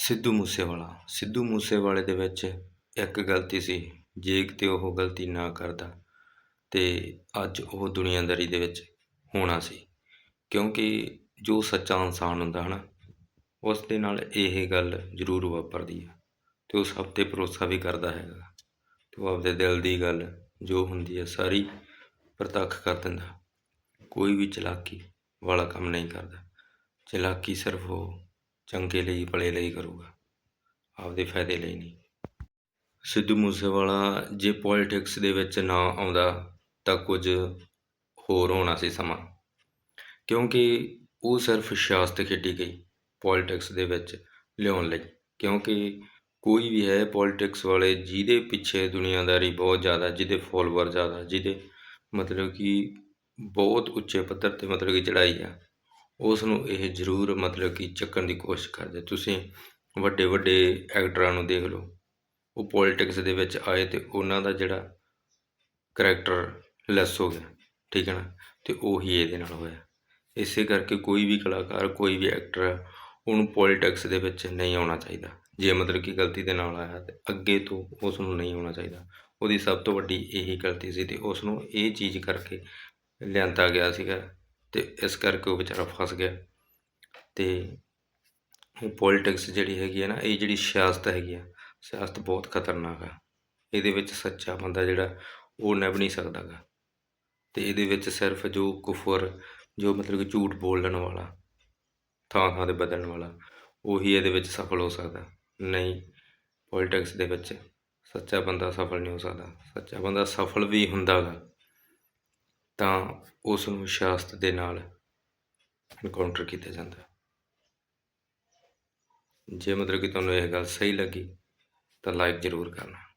ਸਿੱਧੂ ਮੂਸੇਵਾਲਾ। ਸਿੱਧੂ ਮੂਸੇਵਾਲੇ ਦੇ ਵਿੱਚ ਇੱਕ ਗਲਤੀ ਸੀ ਜੇ ਕਿਤੇ ਉਹ ਗਲਤੀ ਨਾ ਕਰਦਾ, ਤਾਂ ਅੱਜ ਉਹ ਦੁਨੀਆਦਾਰੀ ਦੇ ਵਿੱਚ ਹੋਣਾ ਸੀ। ਕਿਉਂਕਿ ਜੋ ਸੱਚਾ ਇਨਸਾਨ ਹੁੰਦਾ ਹੈ ਨਾ ਉਸ ਦੇ ਨਾਲ ਇਹ ਗੱਲ ਜ਼ਰੂਰ ਵਾਪਰਦੀ ਹੈ ਅਤੇ ਉਹ ਸਭ ਤੇ ਭਰੋਸਾ ਵੀ ਕਰਦਾ ਹੈਗਾ। ਅਤੇ ਉਹ ਆਪਦੇ ਦਿਲ ਦੀ ਗੱਲ ਜੋ ਹੁੰਦੀ ਹੈ ਸਾਰੀ ਪ੍ਰਤੱਖ ਕਰ ਦਿੰਦਾ। ਕੋਈ ਵੀ ਚਲਾਕੀ ਵਾਲਾ ਕੰਮ ਨਹੀਂ ਕਰਦਾ। ਚਲਾਕੀ ਸਿਰਫ ਉਹ ਚੰਗੇ ਲਈ, ਭਲੇ ਲਈ ਕਰੂਗਾ। ਆਪਦੇ ਫਾਇਦੇ ਲਈ ਨਹੀਂ। ਸਿੱਧੂ ਮੂਸੇਵਾਲਾ ਜੇ ਪੋਲਿਟਿਕਸ ਦੇ ਵਿੱਚ ਨਾ ਆਉਂਦਾ, ਤਾਂ ਕੁਝ ਹੋਰ ਹੋਣਾ ਸੀ ਸਮਾਂ। ਕਿਉਂਕਿ ਉਹ ਸਿਰਫ ਸਿਆਸਤ ਖੇਡੀ ਗਈ ਪੋਲਿਟਿਕਸ ਦੇ ਵਿੱਚ ਲਿਆਉਣ ਲਈ। ਕਿਉਂਕਿ ਕੋਈ ਵੀ ਹੈ ਪੋਲਿਟਿਕਸ ਵਾਲੇ, ਜਿਹਦੇ ਪਿੱਛੇ ਦੁਨੀਆਦਾਰੀ ਬਹੁਤ ਜ਼ਿਆਦਾ, ਜਿਹਦੇ ਫੋਲੋਵਰ ਜ਼ਿਆਦਾ, ਜਿਹਦੇ ਮਤਲਬ ਕਿ ਬਹੁਤ ਉੱਚੇ ਪੱਧਰ ਤੇ ਮਤਲਬ ਕਿ ਚੜਾਈ ਆ ਉਸ ਨੂੰ ਇਹ ਜ਼ਰੂਰ ਮਤਲਬ ਕਿ ਚੱਕਣ ਦੀ ਕੋਸ਼ਿਸ਼ ਕਰਦੇ। ਤੁਸੀਂ ਵੱਡੇ ਵੱਡੇ ਐਕਟਰਾਂ ਨੂੰ ਦੇਖ ਲਓ। ਉਹ ਪੋਲਿਟਿਕਸ ਦੇ ਵਿੱਚ ਆਏ ਤੇ ਉਹਨਾਂ ਦਾ ਜਿਹੜਾ ਕਰੈਕਟਰ ਲੈਸ ਹੋ ਗਿਆ, ਠੀਕ ਹੈ ਨਾ? ਤੇ ਉਹੀ ਇਹਦੇ ਨਾਲ ਹੋਇਆ। ਇਸੇ ਕਰਕੇ ਕੋਈ ਵੀ ਕਲਾਕਾਰ, ਕੋਈ ਵੀ ਐਕਟਰ ਉਹਨੂੰ ਪੋਲਿਟਿਕਸ ਦੇ ਵਿੱਚ ਨਹੀਂ ਆਉਣਾ ਚਾਹੀਦਾ। ਜੇ ਮਤਲਬ ਕਿ ਗਲਤੀ ਦੇ ਨਾਲ ਆਇਆ ਤੇ ਅੱਗੇ ਤੋਂ ਉਸ ਨੂੰ ਨਹੀਂ ਆਉਣਾ ਚਾਹੀਦਾ। ਉਹਦੀ ਸਭ ਤੋਂ ਵੱਡੀ ਇਹੀ ਗਲਤੀ ਸੀ ਤੇ ਉਸ ਨੂੰ ਇਹ ਚੀਜ਼ ਕਰਕੇ ਲਿਆਂਦਾ ਗਿਆ ਸੀਗਾ ਅਤੇ ਇਸ ਕਰਕੇ ਉਹ ਵਿਚਾਰਾ ਫਸ ਗਿਆ। ਅਤੇ ਇਹ ਪੋਲੀਟਿਕਸ ਜਿਹੜੀ ਹੈਗੀ ਹੈ ਨਾ, ਇਹ ਜਿਹੜੀ ਸਿਆਸਤ ਹੈਗੀ ਆ, ਸਿਆਸਤ ਬਹੁਤ ਖਤਰਨਾਕ ਆ। ਇਹਦੇ ਵਿੱਚ ਸੱਚਾ ਬੰਦਾ ਜਿਹੜਾ, ਉਹ ਨਿਭ ਨਹੀਂ ਸਕਦਾ ਗਾ। ਅਤੇ ਇਹਦੇ ਵਿੱਚ ਸਿਰਫ ਜੋ ਕੁਫਰ, ਜੋ ਮਤਲਬ ਕਿ ਝੂਠ ਬੋਲਣ ਵਾਲਾ ਥਾਂ ਥਾਂ ਤੇ ਬਦਲਣ ਵਾਲਾ, ਉਹੀ ਇਹਦੇ ਵਿੱਚ ਸਫਲ ਹੋ ਸਕਦਾ। ਨਹੀਂ ਪੋਲਿਟਿਕਸ ਦੇ ਵਿੱਚ ਸੱਚਾ ਬੰਦਾ ਸਫਲ ਨਹੀਂ ਹੋ ਸਕਦਾ। ਸੱਚਾ ਬੰਦਾ ਸਫਲ ਵੀ ਹੁੰਦਾ ਗਾ। ਤਾਂ ਉਸ ਨੂੰ ਸ਼ਾਸਤ ਦੇ ਨਾਲ ਇਨਕਾਊਂਟਰ ਕੀਤਾ ਜਾਂਦਾ। ਜੇ ਮਤਲਬ ਕਿ ਤੁਹਾਨੂੰ ਇਹ ਗੱਲ ਸਹੀ ਲੱਗੀ, ਤਾਂ ਲਾਈਕ ਜ਼ਰੂਰ ਕਰਨਾ।